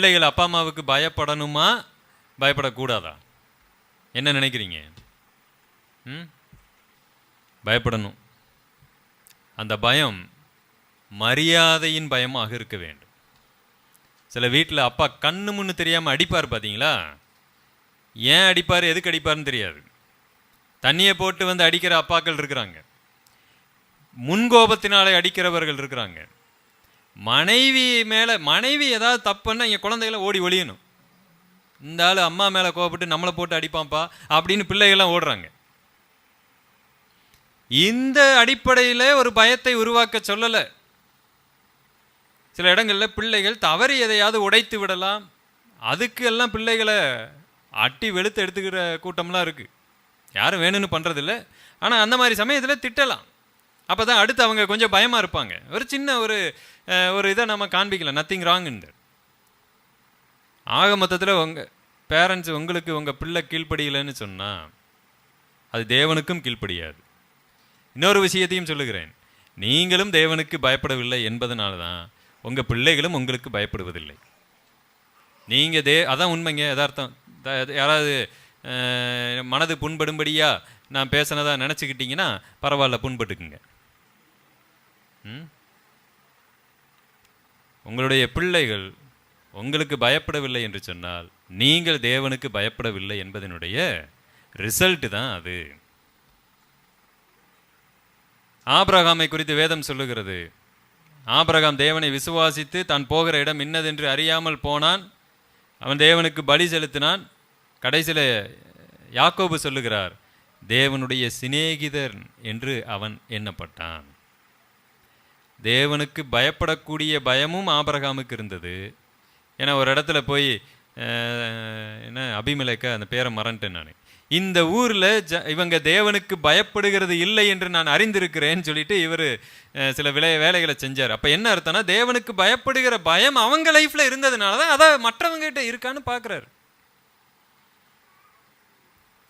பிள்ளைகள் அப்பா அம்மாவுக்கு பயப்படணுமா? பயப்படக்கூடாதா? என்ன நினைக்கிறீங்க? ம்? பயப்படணும். அந்த பயம் மரியாதையின் பயமாக இருக்க வேண்டும். சில வீட்டில் அப்பா கண்ணு முன்னு தெரியாமல் அடிப்பார் பார்த்தீங்களா ஏன் அடிப்பார்? எதுக்கு அடிப்பார்னு தெரியாது. தண்ணியை போட்டு வந்து அடிக்கிற அப்பாக்கள் இருக்கிறாங்க. முன்கோபத்தினாலே அடிக்கிறவர்கள் இருக்கிறாங்க. மனைவி மேலே மனைவி ஏதாவது தப்புன்னா இங்கே குழந்தைகளை ஓடி ஒழியணும் இந்த ஆள் அம்மா மேலே கோவப்பட்டு நம்மளை போட்டு அடிப்பான்ப்பா அப்படின்னு பிள்ளைகள்லாம் ஓடுறாங்க. இந்த அடிப்படையில் ஒரு பயத்தை உருவாக்க சொல்லலை. சில இடங்களில் பிள்ளைகள் தவறி எதையாவது உடைத்து விடலாம். அதுக்கு எல்லாம் பிள்ளைகளை அட்டி வெளுத்து எடுத்துக்கிற கூட்டம்லாம் இருக்குது யாரும் வேணும்னு பண்ணுறதில்ல ஆனால் அந்த மாதிரி சமயத்தில் திட்டலாம். அப்போ தான் அடுத்து அவங்க கொஞ்சம் பயமாக இருப்பாங்க. ஒரு சின்ன ஒரு ஒரு இதை நம்ம காண்பிக்கல நத்திங் ராங்குன்னு ஆக மொத்தத்தில் உங்கள் பேரண்ட்ஸ் உங்களுக்கு உங்கள் பிள்ளை கீழ்ப்படியலைன்னு சொன்னால் அது தேவனுக்கும் கீழ்ப்படியாது. இன்னொரு விஷயத்தையும் சொல்லுகிறேன். நீங்களும் தேவனுக்கு பயப்படவில்லை என்பதனால தான் உங்கள் பிள்ளைகளும் உங்களுக்கு பயப்படுவதில்லை. நீங்கள் தே அதான் உண்மைங்க யதார்த்தம். யாராவது மனது புண்படும்படியாக நான் பேசினதாக நினச்சிக்கிட்டிங்கன்னா பரவாயில்ல புண்பட்டுக்குங்க. உங்களுடைய பிள்ளைகள் உங்களுக்கு பயப்படவில்லை என்று சொன்னால் நீங்கள் தேவனுக்கு பயப்படவில்லை என்பதனுடைய ரிசல்ட் தான் அது. ஆபிரகாமை குறித்து வேதம் சொல்லுகிறது. ஆபிரகாம் தேவனை விசுவாசித்து தான் போகிற இடம் இன்னதென்று அறியாமல் போனான். அவன் தேவனுக்கு பலி செலுத்தினான். கடைசியில் யாக்கோபு சொல்லுகிறார் தேவனுடைய சிநேகிதர் என்று அவன் எண்ணப்பட்டான். தேவனுக்கு பயப்படக்கூடிய பயமும் ஆபரகாமுக்கு இருந்தது. ஏன்னா ஒரு இடத்துல போய் என்ன அபிமலைக்க அந்த பேரை மறந்துட்டேன் நான். இந்த ஊரில் ஜ இவங்க தேவனுக்கு பயப்படுகிறது இல்லை என்று நான் அறிந்திருக்கிறேன்னு சொல்லிட்டு இவர் சில விலை வேலைகளை செஞ்சார். அப்போ என்ன அர்த்தம்னா தேவனுக்கு பயப்படுகிற பயம் அவங்க லைஃப்பில் இருந்ததுனால தான் அதை மற்றவங்ககிட்ட இருக்கான்னு பார்க்குறாரு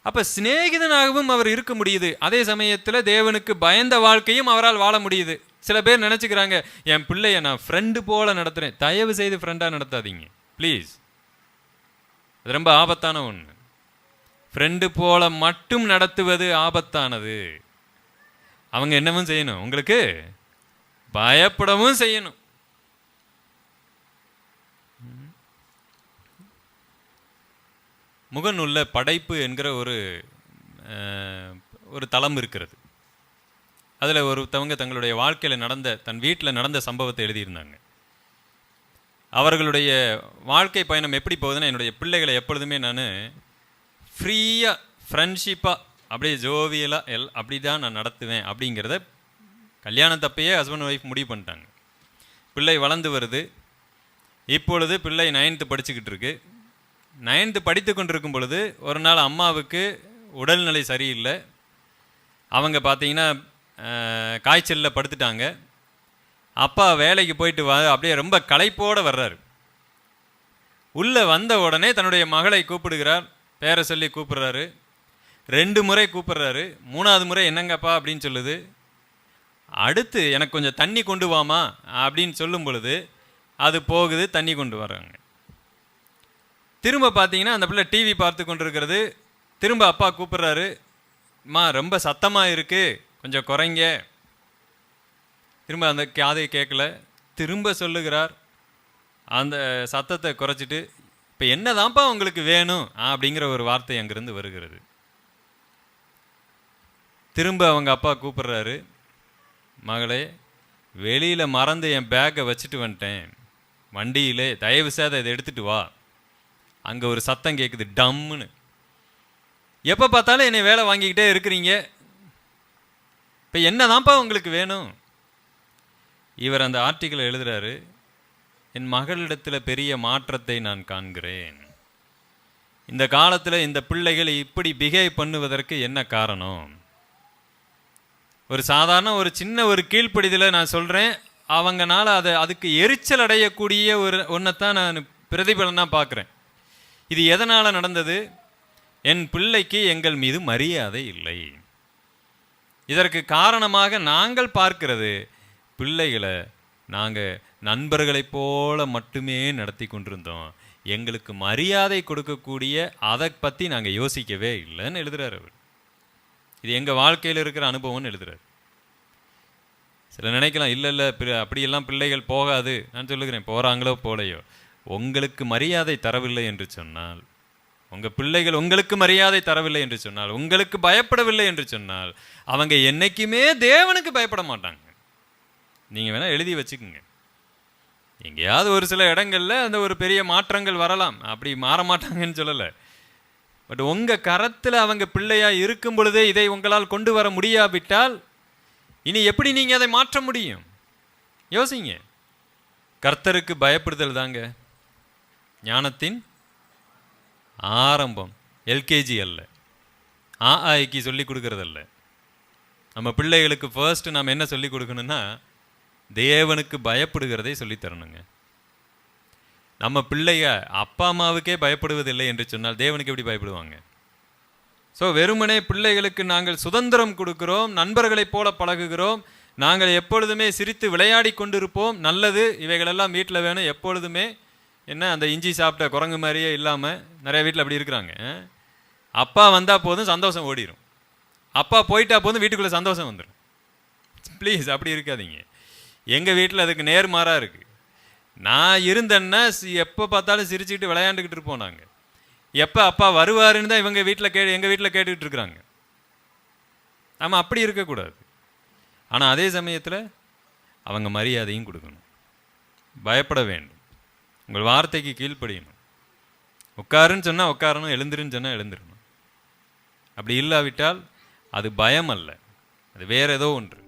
அப்போ சிநேகிதனாகவும் அவர் இருக்க முடியுது. அதே சமயத்தில் தேவனுக்கு பயந்த வாழ்க்கையும் அவரால் வாழ முடியுது. சில பேர் நினச்சிக்கிறாங்க என் பிள்ளைய நான் ஃப்ரெண்டு போல நடத்துகிறேன் தயவு செய்து ஃப்ரெண்டாக நடத்தாதீங்க. ப்ளீஸ் அது ரொம்ப ஆபத்தான ஒன்று ஃப்ரெண்டு போல மட்டும் நடத்துவது ஆபத்தானது. அவங்க என்னவும் செய்யணும். உங்களுக்கு பயப்படவும் செய்யணும். முகநூலில் படைப்பு என்கிற ஒரு ஒரு தளம் இருக்கிறது. அதில் ஒருத்தவங்க தங்களுடைய வாழ்க்கையில் நடந்த தன் வீட்டில் நடந்த சம்பவத்தை எழுதியிருந்தாங்க. அவர்களுடைய வாழ்க்கை பயணம் எப்படி போகுதுன்னா என்னுடைய பிள்ளைகளை எப்பொழுதுமே நான் ஃப்ரீயாக ஃப்ரெண்ட்ஷிப்பாக அப்படியே ஜோவியலாக எல் அப்படி தான் நான் நடத்துவேன் அப்படிங்கிறத கல்யாணத்தப்பையே ஹஸ்பண்ட் ஒய்ஃப் முடிவு பண்ணிட்டாங்க. பிள்ளை வளர்ந்து வருது. இப்பொழுது பிள்ளை நைன்த்து படிச்சுக்கிட்டு இருக்குது நைன்த்து படித்து கொண்டிருக்கும் பொழுது ஒரு நாள் அம்மாவுக்கு உடல்நிலை சரியில்லை. அவங்க பார்த்தீங்கன்னா காய்ச்சலில் படுத்துட்டாங்க. அப்பா வேலைக்கு போயிட்டு வா அப்படியே ரொம்ப களைப்போடு வர்றாரு. உள்ளே வந்த உடனே தன்னுடைய மகளை கூப்பிடுகிறார் பேரை சொல்லி கூப்பிடுறாரு. ரெண்டு முறை கூப்பிடுறாரு. மூணாவது முறை என்னங்கப்பா அப்படின்னு சொல்லுது. அடுத்து எனக்கு கொஞ்சம் தண்ணி கொண்டு வாமா அப்படின்னு சொல்லும் பொழுது அது போகுது தண்ணி கொண்டு வர்றாங்க. திரும்ப பார்த்தீங்கன்னா அந்த பிள்ளை டிவி பார்த்து கொண்டிருக்கிறது. திரும்ப அப்பா கூப்பிட்றாரு அம்மா ரொம்ப சத்தமாக இருக்குது கொஞ்சம் குறைங்க. திரும்ப அந்த காதை கேட்கல. திரும்ப சொல்லுகிறார். அந்த சத்தத்தை குறைச்சிட்டு இப்போ என்னதான்ப்பா உங்களுக்கு வேணும்? அப்படிங்கிற ஒரு வார்த்தை அங்கேருந்து வருகிறது. திரும்ப அவங்க அப்பா கூப்பிட்றாரு மகளே வெளியில் மறந்து என் பேக்கை வச்சுட்டு வந்துட்டேன். வண்டியிலே தயவு செய்து இதை எடுத்துகிட்டு வா. அங்கே ஒரு சத்தம் கேட்குது டம்முன்னு. எப்போ பார்த்தாலும் என்னை வேலை வாங்கிக்கிட்டே இருக்கிறீங்க? இப்போ என்னதான்ப்பா உங்களுக்கு வேணும்? இவர் அந்த ஆர்டிக்கிள் எழுதுகிறாரு என் மகளிடத்தில் பெரிய மாற்றத்தை நான் காண்கிறேன். இந்த காலத்தில் இந்த பிள்ளைகள் இப்படி பிஹேவ் பண்ணுவதற்கு என்ன காரணம்? ஒரு சாதாரண ஒரு சின்ன ஒரு கீழ்ப்படிதலை நான் சொல்கிறேன் அவங்கனால அதை அதுக்கு எரிச்சல் அடையக்கூடிய ஒரு ஒன்றைத்தான் நான் பிரதிபலனாக பார்க்குறேன். இது எதனால் நடந்தது? என் பிள்ளைக்கு எங்கள் மீது மரியாதை இல்லை. இதற்கு காரணமாக நாங்கள் பார்க்கிறது பிள்ளைகளை நாங்கள் நண்பர்களைப் போல மட்டுமே நடத்தி கொண்டிருந்தோம். எங்களுக்கு மரியாதை கொடுக்கக்கூடிய அதை பற்றி நாங்கள் யோசிக்கவே இல்லைன்னு எழுதுறாரு அவர். இது எங்கள் வாழ்க்கையில் இருக்கிற அனுபவம்னு எழுதுறாரு. சில நினைக்கலாம் இல்லை இல்லை அப்படியெல்லாம் பிள்ளைகள் போகாது. நான் சொல்லுகிறேன் போகிறாங்களோ போலையோ. உங்களுக்கு மரியாதை தரவில்லை என்று சொன்னால் உங்கள் பிள்ளைகள் உங்களுக்கு மரியாதை தரவில்லை என்று சொன்னால் உங்களுக்கு பயப்படவில்லை என்று சொன்னால் அவங்க என்னைக்குமே தேவனுக்கு பயப்பட மாட்டாங்க. நீங்கள் வேணால் எழுதி வச்சுக்கோங்க. எங்கேயாவது ஒரு சில இடங்கள்ல அந்த ஒரு பெரிய மாற்றங்கள் வரலாம். அப்படி மாற மாட்டாங்கன்னு சொல்லலை. பட் உங்கள் கரத்தில் அவங்க பிள்ளையாக இருக்கும் பொழுதே இதை உங்களால் கொண்டு வர முடியாவிட்டால் இனி எப்படி நீங்கள் அதை மாற்ற முடியும்? யோசிங்க. கர்த்தருக்கு பயப்படுதல் தாங்க. ஞானத்தின் ஆரம்பம் எல்கேஜி அல்ல. ஆ ஆய்க்கு சொல்லி கொடுக்கறதல்ல. நம்ம பிள்ளைகளுக்கு ஃபர்ஸ்ட் நாம் என்ன சொல்லி கொடுக்கணும்னா தேவனுக்கு பயப்படுகிறதை சொல்லித்தரணுங்க நம்ம பிள்ளைய அப்பா அம்மாவுக்கே பயப்படுவதில்லை என்று சொன்னால் தேவனுக்கு எப்படி பயப்படுவாங்க? ஸோ வெறுமனே பிள்ளைகளுக்கு நாங்கள் சுதந்திரம் கொடுக்கிறோம் நண்பர்களைப் போல பழகுகிறோம் நாங்கள் எப்பொழுதுமே சிரித்து விளையாடி கொண்டிருப்போம் நல்லது இவைகளெல்லாம் வீட்டில் வேணும் எப்பொழுதுமே என்ன அந்த இஞ்சி சாப்பிட்ட குரங்கு மாதிரியே இல்லாமல் நிறைய வீட்டில் அப்படி இருக்கிறாங்க. அப்பா வந்தால் போதும் சந்தோஷம் ஓடிடும் அப்பா போயிட்டா போதும் வீட்டுக்குள்ளே சந்தோஷம் வந்துடும் ப்ளீஸ் அப்படி இருக்காதீங்க. எங்கள் வீட்டில் அதுக்கு நேர்மாறாக இருக்குது நான் இருந்தேன்னா எப்போ பார்த்தாலும் சிரிச்சுக்கிட்டு விளையாண்டுக்கிட்டு இருப்போம் நாங்கள் எப்போ அப்பா வருவாருன்னு தான் இவங்க வீட்டில் கே எங்கள் வீட்டில் கேட்டுக்கிட்டு இருக்கிறாங்க. நம்ம அப்படி இருக்கக்கூடாது. ஆனால் அதே சமயத்தில் அவங்க மரியாதையும் கொடுக்கணும். பயப்பட வேண்டும். உங்கள் வார்த்தைக்கு கீழ்ப்படியணும். உட்காருன்னு சொன்னால் உட்காரணும் எழுந்துருன்னு சொன்னால் எழுந்திரணும் அப்படி இல்லாவிட்டால் அது பயம் அல்ல அது வேற ஏதோ ஒன்று.